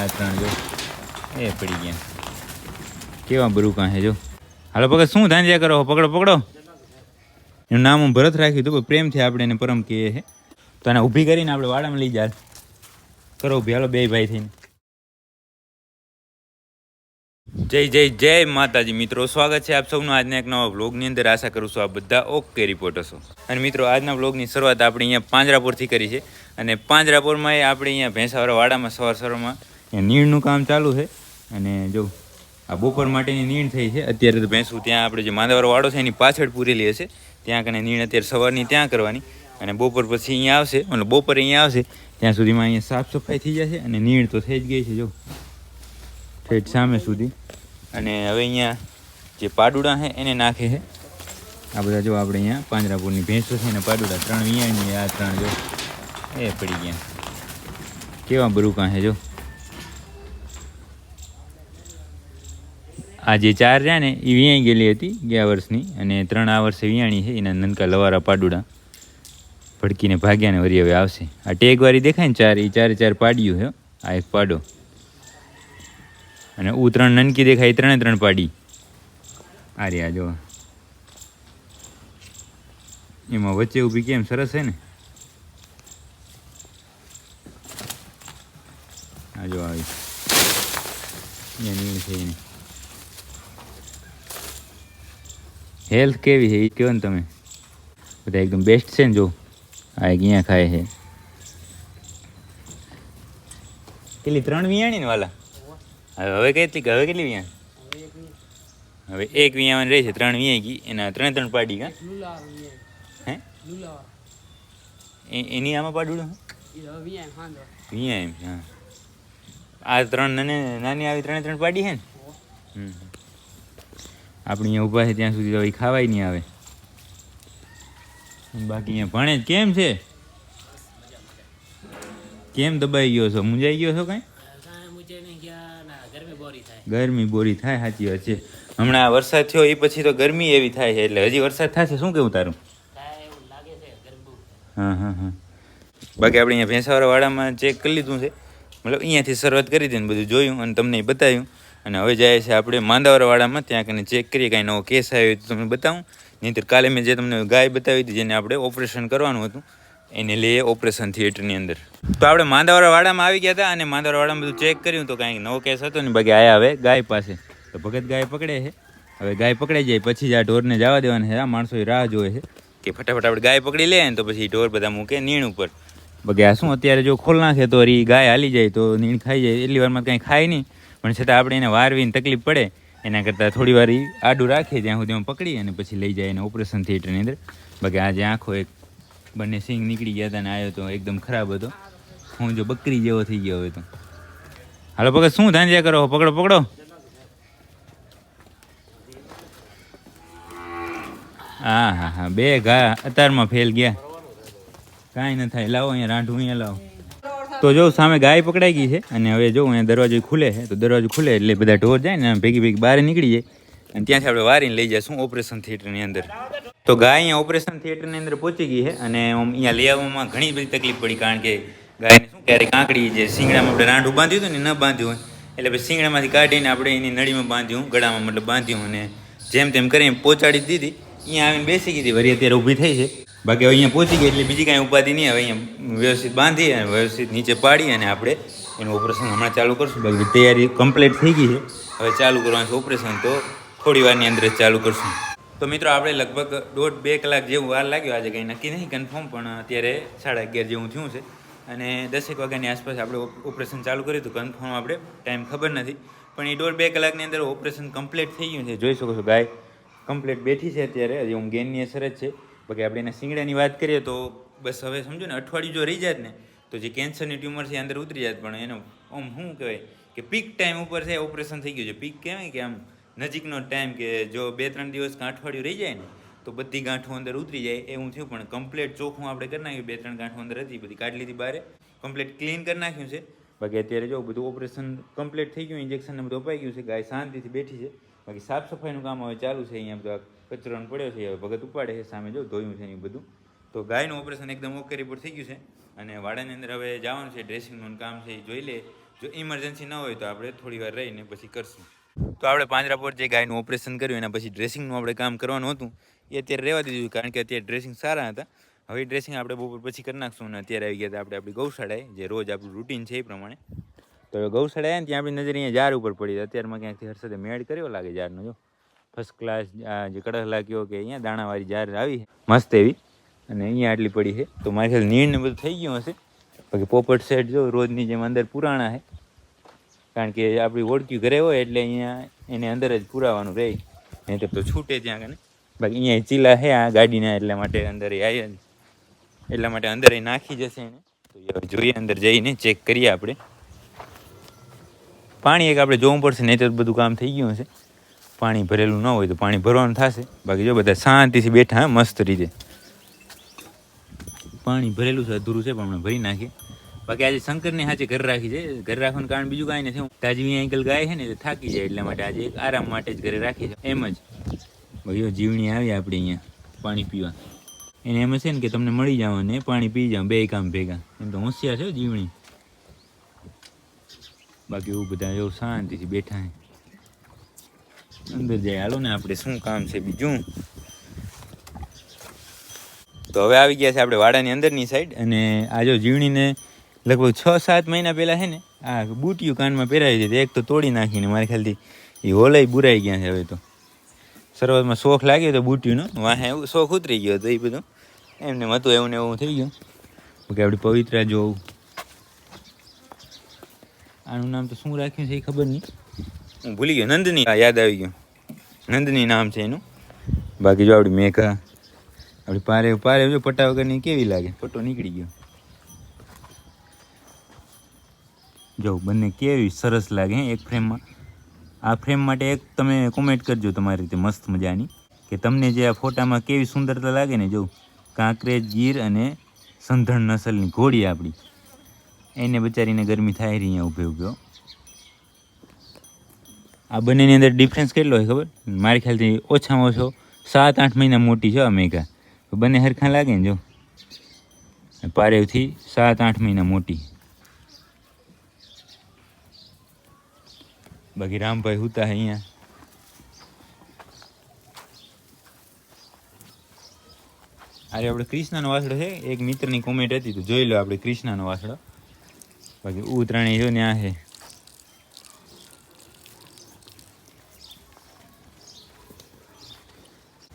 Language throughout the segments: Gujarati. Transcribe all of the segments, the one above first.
આ ત્રણ એ પડી ગયા. કેવા બરુકા હે જો. હાલો ભગત શું ધાંધિયા કરો પકડો પકડો. એનું નામ હું ભરત રાખ્યું હતું પ્રેમથી આપણે એને પરમ કહીએ છે. તો એને ઊભી કરીને આપણે વાડામાં લઈ જાય કરો ઊભી, હાલો, બે ભાઈ થઈને. જય જય જય માતાજી. મિત્રો, સ્વાગત છે આપ સૌનું આજના એક નવા વ્લોગની અંદર. આશા કરું છું આપ બધા ઓકે રિપોર્ટ હશો. અને મિત્રો, આજના વ્લોગની શરૂઆત આપણે અહીંયા પાંજરાપુરથી કરી છે. અને પાંજરાપુરમાં આપણે અહીંયા ભેંસાવાળા વાડામાં સવાર સવારમાં અહીંયા નીણનું કામ ચાલુ છે. અને જો આ બપોર માટેની નીણ થઈ છે, અત્યારે તો ભેંસું ત્યાં આપણે જે માંદાવાળો વાડો છે, એની પાછળ પૂરેલી હશે. ત્યાં કને નીણ અત્યારે સવારની ત્યાં કરવાની. અને બપોર પછી અહીંયા આવશે, મતલબ બપોરે અહીંયા આવશે, ત્યાં સુધીમાં અહીંયા સાફ સફાઈ થઈ જશે અને નીણ તો થઈ જ ગઈ છે, જો. ઠેઠ સામે સુધી. અને હવે અહીંયા જે પાડુડા છે, એને નાખે છે. આ બધા જો આપણે અહીંયા પાંજરાપુરની ભેંસો છે ને પાડુડા ત્રણ વિયાણી આ ત્રણ જો. એ પડી ગયા. કેવા બરુકા છે, જો. આ જે ચાર રહ્યા ને એ વિયાઈ ગયેલી હતી ગયા વર્ષની અને ત્રણ આ વર્ષે વિયાણી છે, એના નનકા લવારા પાડુડા. ભડકીને ભાગ્યા ને વરી હવે આવશે. આ ટેગવારી દેખાય ને ચાર એ ચારે ચાર પાડ્યું છે આ એક પાડો. અને ઉ ત્રણ નનકી દેખાય ત્રણે ત્રણ પાડી. આ રહ્યા, જો. એમાં વચ્ચે ઊભી કેમ સરસ છે ને? આ જો આવી. એની છે એની. હેલ્થ કેવી છે? એ કહો ને તમે. બધા એકદમ બેસ્ટ છે ને જો. આ એક અહીંયા ખાય છે. કેટલી? ત્રણ વિયાણી ને વાલા? હવે હવે કેટલી હવે કેટલી વિયા હવે એક વિયાવાની રહી છે, ત્રણ વિયાઈ ગઈ એના ત્રણ ત્રણ પાડી કા? હે? એ- એની આમાં પાડું વિયા એમ હા. આ ત્રણ નાની નાની આવી ત્રણે ત્રણ પાડી છે ને? હમ. આપણે અહીંયા ઊભા છે, ત્યાં સુધી તો એ ખાવાય નહીં આવે. બાકી અહીંયા ભણે કેમ છે? કેમ દબાઈ ગયો છો? મુંજાઈ ગયો છો કાંઈ? ગરમી બોરી થાય, સાચી વાત છે. હમણાં વરસાદ થયો એ પછી તો ગરમી એવી થાય છે. એટલે હજી વરસાદ થશે શું કેવું તારું? હા હા હા. બાકી આપણે અહીંયા ભેંસાવાળા વાડામાં ચેક કરી લીધું છે. મતલબ અહીંયાથી શરૂઆત કરી હતી ને બધું જોયું અને તમને બતાવ્યું. અને હવે જાય છે આપણે માંદવાળવાળામાં ત્યાં કને ચેક કરીએ, કાંઈ નવો કેસ આવ્યો તો તમને બતાવું. નહીંતર કાલે મેં જે તમને ગાય બતાવી હતી, જેને આપણે ઓપરેશન કરવાનું હતું, એને લઈએ ઓપરેશન થિયેટરની અંદર. તો આપણે માંદાવરવાડામાં આવી ગયા હતા અને માંદાવરવાડામાં બધું ચેક કર્યું તો કાંઈ નવો કેસ હતો ને બાકી આયા હવે ગાય પાસે. તો ભગત ગાય પકડે છે. હવે ગાય પકડાઈ જાય, પછી જ આ ઢોરને જવા દેવાના છે. આ માણસો રાહ જોવે છે કે ફટાફટ આપણે ગાય પકડી લે ને તો પછી ઢોર બધા મૂકે નીણ ઉપર. આ શું, અત્યારે જો ખોલ નાખે તો વળી ગાય હાલી જાય તો નીણ ખાઈ જાય. એટલી વારમાં કાંઈ ખાય નહીં. પણ છતાં આપણે એને વારવીને તકલીફ પડે, એના કરતાં થોડી વાર આડું રાખીએ ત્યાં સુધી પકડી અને પછી લઈ જાય એને ઓપરેશન થિયેટરની અંદર. બાકી આજે આંખો એક બંને સિંગ નીકળી ગયા હતા ને આવ્યો તો એકદમ ખરાબ હતો. હું જો બકરી જેવો થઈ ગયો હવે તો. હાલો પકડ શું ધાંજ્યા કરો? પકડો પકડો. હા હા હા, બે ઘા અતારમાં ફેલ ગયા. કાંઈ ન થાય. લાવો અહીંયા રાંઢું અહીંયા લાવો. તો જો સામે ગાય પકડાઈ ગઈ છે અને હવે જો અહીંયા દરવાજો ખુલે છે, તો દરવાજો ખુલે એટલે બધા ઢોર જાય ને ભેગી ભેગી બહાર નીકળી જાય. અને ત્યાંથી આપણે વારીને લઈ જઈશું ઓપરેશન થિયેટરની અંદર. તો ગાય અહીંયા ઓપરેશન થિયેટરની અંદર પહોંચી ગઈ છે અને અહીંયા લઈ આવવામાં ઘણી બધી તકલીફ પડી, કારણ કે ગાયને શું ક્યારેક આંકડી જે શિંગડામાં આપણે રાંઢું બાંધ્યું હતું ને ન બાંધ્યું હોય. એટલે પછી શિંગડામાંથી કાઢીને આપણે એની નળીમાં બાંધ્યું, ગળામાં મતલબ બાંધ્યું અને જેમ તેમ કરીને પહોંચાડી દીધી. અહીંયા આવીને બેસી ગઈ હતી, વરી અત્યારે ઊભી થઈ છે. બાકી અહીંયા પહોંચી ગઈ એટલે બીજી કાંઈ ઉપાધિ નહીં. હવે અહીંયા વ્યવસ્થિત બાંધી અને વ્યવસ્થિત નીચે પાડી અને આપણે એનું ઓપરેશન હમણાં ચાલુ કરશું. બાકી તૈયારી કમ્પ્લીટ થઈ ગઈ છે. હવે ચાલુ કરવાનું છે ઓપરેશન તો થોડી વારની અંદર જ ચાલુ કરશું. તો મિત્રો, આપણે લગભગ દોઢ બે કલાક જેવું વાર લાગ્યો. આજે કંઈ નક્કી નહીં કન્ફર્મ પણ અત્યારે સાડા અગિયાર જેવું થયું છે. અને દસેક વાગ્યાની આસપાસ આપણે ઓપરેશન ચાલુ કર્યું હતું. કન્ફર્મ આપણે ટાઈમ ખબર નથી. પણ એ દોઢ બે કલાકની અંદર ઓપરેશન કમ્પ્લીટ થઈ ગયું છે. જોઈ શકો છો ગાય કમ્પ્લીટ બેઠી છે અત્યારે. હજી હું ગેનની અસર જ છે. બાકી આપણે એના શિંગડાની વાત કરીએ તો બસ હવે સમજો ને, અઠવાડિયું જો રહી જાત ને, તો જે કેન્સરની ટ્યુમર છે અંદર ઉતરી જાત. પણ એનો આમ શું કહેવાય કે પીક ટાઈમ ઉપર છે ઓપરેશન થઈ ગયું છે. પીક કહેવાય કે આમ નજીકનો ટાઈમ કે જો બે ત્રણ દિવસ કાં અઠવાડિયું રહી જાય ને, તો બધી ગાંઠો અંદર ઉતરી જાય એવું થયું. પણ કમ્પ્લીટ ચોખ્ખું આપણે કરી નાખ્યું. બે ત્રણ ગાંઠો અંદર હતી, બધી કાઢી લીધી બહાર. કમ્પ્લીટ ક્લીન કરી નાખ્યું છે. બાકી અત્યારે જો બધું ઓપરેશન કમ્પ્લીટ થઈ ગયું ઇન્જેક્શન બધું અપાઈ ગયું છે. ગાય શાંતિથી બેઠી છે. બાકી સાફ સફાઈનું કામ હવે ચાલુ છે અહીંયા બધો આ કચરો પડ્યો છે, હવે ભગત ઉપાડે છે સામે જો ધોયું છે એ બધું. તો ગાયનું ઓપરેશન એકદમ ઓકે રિપોર્ટ થઈ ગયું છે. અને વાડાની અંદર હવે જવાનું છે ડ્રેસિંગનું કામ છે એ જોઈ લે. જો ઇમરજન્સી ન હોય તો આપણે થોડી વાર રહીને પછી કરશું. તો આપણે પાંજરાપોર જે ગાયનું ઓપરેશન કર્યું, એના પછી ડ્રેસિંગનું આપણે કામ કરવાનું હતું, એ અત્યારે રહેવા દીધું કારણ કે અત્યારે ડ્રેસિંગ સારા હતા. હવે ડ્રેસિંગ આપણે બપોર પછી કરી નાખશું અને અત્યારે આવી ગયા હતા આપણે આપણી ગૌશાળાએ, જે રોજ આપણું રૂટીન છે એ પ્રમાણે. તો ગૌશાળા ને ત્યાં આપણી નજર અહીંયા ઝાડ ઉપર પડી અત્યારમાં ક્યાંકથી હર્ષદે મેળ કર્યો લાગે ઝાડનો, જો. ફર્સ્ટ ક્લાસ જે કડક લાગ્યો કે અહીંયા દાણાવાળી જાર આવી મસ્ત એવી. અને અહીંયા આટલી પડી છે. તો મારી ખ્યાલ નીણ ને બધું થઈ ગયું હશે. બાકી પોપટ સેટ જો રોજની જેમ અંદર પુરાણા છે. કારણ કે આપણી ઓળખ્યું ઘરે હોય એટલે અહીંયા એને અંદર જ પુરાવાનું રહે. નહીં તો છૂટે ત્યાં કને બાકી અહીંયા ચીલા છે આ ગાડીના, એટલા માટે અંદર આવ્યા એટલા માટે અંદર નાખી જશે એને. તો જોઈએ, અંદર જઈને ચેક કરીએ આપણે. પાણી એક આપણે જોવું પડશે, નહીં તો બધું કામ થઈ ગયું હશે. પાણી ભરેલું ન હોય તો પાણી ભરવાનું થશે. બાકી જો બધા શાંતિથી બેઠા મસ્ત રીતે. પાણી ભરેલું છે, અધૂરું છે, પણ હમણાં ભરી નાખીએ. બાકી આજે શંકરની હાચે ઘર રાખી છે. ઘર રાખવાનું કારણ બીજું કાંઈ નથી. તાજવી અંકલ ગાય છે ને તે થાકી જાય એટલા માટે આજે એક આરામ માટે જ ઘરે રાખી છે. એમ જ. બાકી જીવણી આવી આપણે અહીંયા પાણી પીવા. એને એમ છે ને કે તમને મળી જાવ ને પાણી પી જાવ બે કામ ભેગા. એમ તો હોશિયાર છે જીવણી. બાકી એવું બધા એવું શાંતિથી બેઠા છે અંદર જાય હાલો ને, આપણે શું કામ છે બીજું? તો હવે આવી ગયા છે આપણે વાડાની અંદરની સાઈડ અને આ જો જીવણીને લગભગ છ સાત મહિના પહેલાં છે ને, આ બુટિયું કાનમાં પહેરાવી દીધી એક તો તોડી નાખીને મારે ખ્યાલથી એ હોલાઈ બુરાઈ ગયા છે હવે તો. શરૂઆતમાં શોખ લાગ્યો તો બુટિયુંનો, વાહે એવું શોખ ઉતરી ગયો હતો એ બધું. એમને હતું એવું ને એવું થઈ ગયું. કે આપણી પવિત્રા જોવું આનું નામ તો શું રાખ્યું છે એ ખબર નહીં. હું ભૂલી ગયો, નંદની. યાદ આવી ગયું. નંદની નામ છે એનું. બાકી જો આપણી મેઘા આપણી પારે પારે જો પટ્ટા વગરની કેવી લાગે? પટ્ટો નીકળી ગયો. જો બંને કેવી સરસ લાગે હે એક ફ્રેમમાં. આ ફ્રેમ માટે એક તમે કોમેન્ટ કરજો તમારી રીતે મસ્ત મજાની કે તમને જે આ ફોટામાં કેવી સુંદરતા લાગે ને જો કાંકરેજ ગીર અને સંધણ નસલની ઘોડી આપણી. એને બચારીને ગરમી થાય રહી અહીંયા ઊભે ઊભો આ બંનેની અંદર ડિફરન્સ કેટલો હોય ખબર? મારી ખ્યાલથી ઓછામાં ઓછો સાત, આઠ મહિના મોટી છે અમેરિકા. બંને હરખા લાગે ને જો? પારેવથી સાત, આઠ મહિના મોટી. બાકી રામભાઈ હુતા હે અહીંયા. અરે, આપણે કૃષ્ણનો વાસડો છે. એક મિત્રની કોમેન્ટ હતી, તો જોઈ લો આપણે કૃષ્ણનો વાસડો. બાકી ઉતરાણી જો ને આ છે.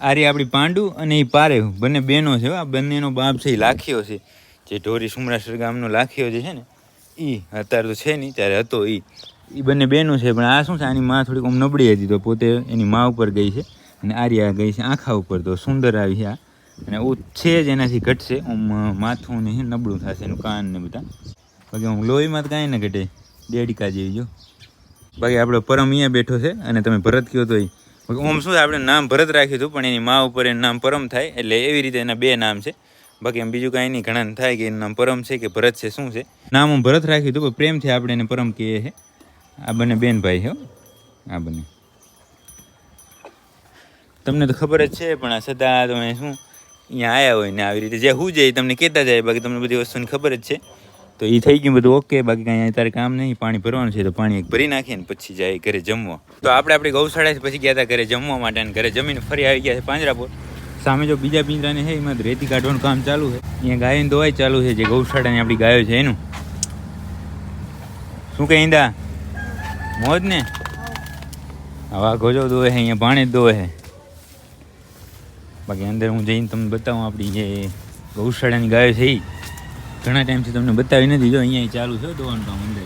આ રહી આપણી પાંડુ અને એ પારે બંને બહેનો છે. આ બંનેનો બાપ છે એ લાખીઓ છે. જે ઢોરી સુમરાસર ગામનો લાખીઓ જે છે ને એ અત્યારે તો છે નહીં ત્યારે હતો એ એ બંને બહેનો છે, પણ આ શું છે, આની માં થોડીક આમ નબળી હતી તો પોતે એની માં ઉપર ગઈ છે અને આર્યા ગઈ છે આંખા ઉપર, તો સુંદર આવી છે આ. અને છે જ એનાથી ઘટશે, આમ માથું ને નબળું થશે એનું કાન ને બધા. બાકી હું લોહીમાં તો કાંઈ ન ઘટે, દેડિકા જેવી જો. બાકી આપણો પરમ અહીંયા બેઠો છે અને તમે ભરત કયો તો એ ઓમ શું આપણે નામ ભરત રાખ્યું હતું, પણ એની મા ઉપર એનું નામ પરમ થાય, એટલે એવી રીતે એના બે નામ છે. બાકી એમ બીજું કાંઈ નહીં ઘણા થાય કે એનું નામ પરમ છે કે ભરત છે, શું છે? નામ હું ભરત રાખ્યું હતું, પણ પ્રેમથી આપણે એને પરમ કહીએ છે. આ બંને બેન ભાઈ છે. આ બંને. તમને તો ખબર જ છે, પણ આ સદા તમે શું, અહીંયા આવ્યા હોય ને આવી રીતે. જે હું જાય તમને કહેતા જાય, બાકી તમને બધી વસ્તુની ખબર જ છે. તો એ થઈ ગયું બધું ઓકે બાકી કાંઈ અત્યારે કામ નહીં, પાણી ભરવાનું છે તો પાણી એક ભરી નાખીએ ને પછી જાય ઘરે જમવા. તો આપણે આપણી ગૌશાળાથી પછી ગયા હતા ઘરે જમવા માટે અને ઘરે જમીને ફરી આવી ગયા છે પાંજરાપુર સામે જો બીજા પિંજરાને છે, એમાં રેતી કાઢવાનું કામ ચાલુ છે. અહીંયા ગાયની દવાઈ ચાલુ છે, જે ગૌશાળાની આપણી ગાયો છે એનું. શું કહે ઈંદા મોજ ને? આવા ગોજો દોવે છે, અહીંયા પાણી દોવે છે. બાકી અંદર હું જઈને તમને બતાવું, આપણી જે ગૌશાળાની ગાયો છે એ ઘણા ટાઈમથી તમને બતાવી નથી. જો અહીંયા ચાલુ છે દોવાનું કામ અંદર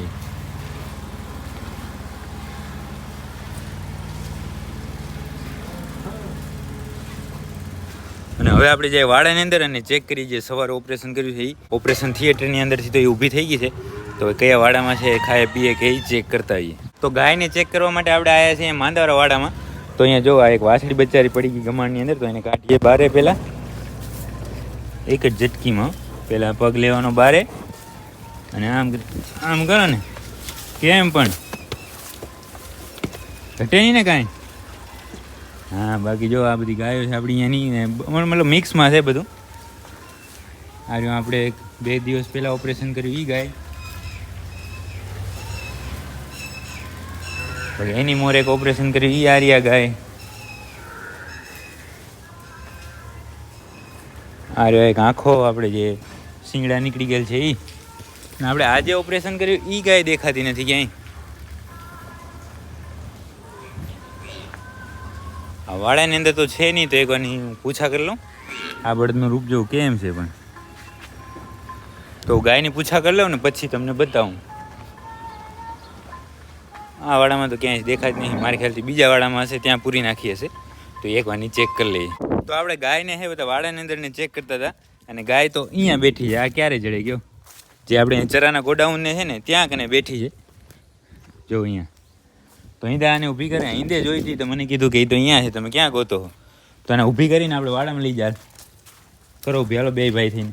અને હવે આપણે જે વાડાની અંદર અને ચેક કરી જે સવારે ઓપરેશન કર્યું છે એ ઓપરેશન થિયેટરની અંદરથી તો એ ઊભી થઈ ગઈ છે. તો કયા વાડામાં છે, ખાય, પીએ કે એ ચેક કરતા આવીએ. તો ગાયને ચેક કરવા માટે આપણે આવ્યા છીએ માંદાવાળા વાડામાં. તો અહીંયા જો આ એક વાછડી બચારી પડી ગઈ ગમાણની અંદર, તો એને કાઢીએ બારે પહેલાં. એક જ ઝટકીમાં. પહેલાં પગ લેવાનો બારે. અને આમ આમ કરો ને. કેમ પણ? ઘટે નહીં ને કાંઈ? હા, બાકી જો આ બધી ગાયો છે આપણી અહીંયાની મતલબ મિક્સમાં છે બધું. આ રહ્યું આપણે બે દિવસ પહેલાં ઓપરેશન કર્યું એ ગાય. પછી એની મોર એક ઓપરેશન કર્યું એ આર્યા ગાય. આ રહ્યો એક આંખો, આપણે જે શિંગડા નીકળી ગયેલ છે એ ને આપણે આજે ઓપરેશન કર્યું એ ગાય દેખાતી નથી ક્યાંય. આ વાળાની અંદર તો છે નહીં તો એક વાર હું પૂછા કરી લઉં. આ બળદનું રૂપ જેવું કેમ છે પણ? તો ગાયની પૂછા કરી લઉં ને પછી તમને બતાવું. આ વાડામાં તો ક્યાંય દેખાતી નહીં. મારી ખ્યાલથી બીજા વાડામાં હશે, ત્યાં પૂરી નાખી હશે. તો એક વાર ચેક કરી લઈએ. તો આપણે ગાયને હે બધા વાડાની અંદર ને ચેક કરતા હતા. અને ગાય તો અહીંયા બેઠી છે. આ ક્યારે જડે ગયો? જે આપણે ચરાના ગોડાઉનને છે ને, ત્યાં કને બેઠી છે. જો અહીંયા. તો અહીં આને ઊભી કરે ઈંદે જોઈ હતી, તો મને કીધું કે એ તો અહીંયા છે, તમે ક્યાં ગોતો હો તો એને ઊભી કરીને આપણે વાડામાં લઈ જાય કરો ઊભી, હાલો, બે ભાઈ થઈને.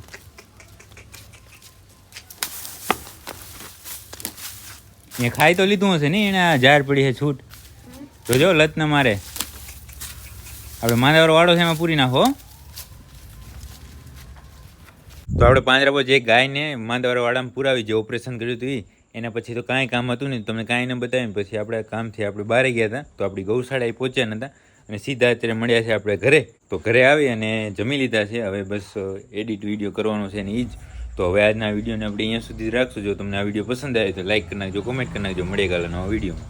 એ ખાઈ તો લીધું હશે ને, એને આ ઝાડ પડી છે છૂટ. તો જો લત ન મારે. આપણે માંદાવાળો વાળો છે, એમાં પૂરી નાખો. તો આપણે પાંજરાપો જે ગાયને માંદાવાળા વાડામાં પુરાવી જે ઓપરેશન કર્યું હતું એના પછી તો કાંઈ કામ હતું નહીં. તમને કાંઈ ન બતાવ્યું પછી આપણે કામથી આપણે બહાર ગયા હતા, તો આપણી ગૌશાળાએ પહોંચ્યા નહોતા અને સીધા અત્યારે મળ્યા છે આપણે ઘરે. તો ઘરે આવી અને જમી લીધા છે. હવે બસ એડિટ વીડિયો કરવાનો છે ને એ જ. તો હવે આજના વિડીયોને આપણે અહીંયા સુધી રાખશું. જો તમને આ વીડિયો પસંદ આવે તો લાઈક કરી નાખજો, કોમેન્ટ કરી નાખજો. મળે ગાલા નવા વિડીયોમાં.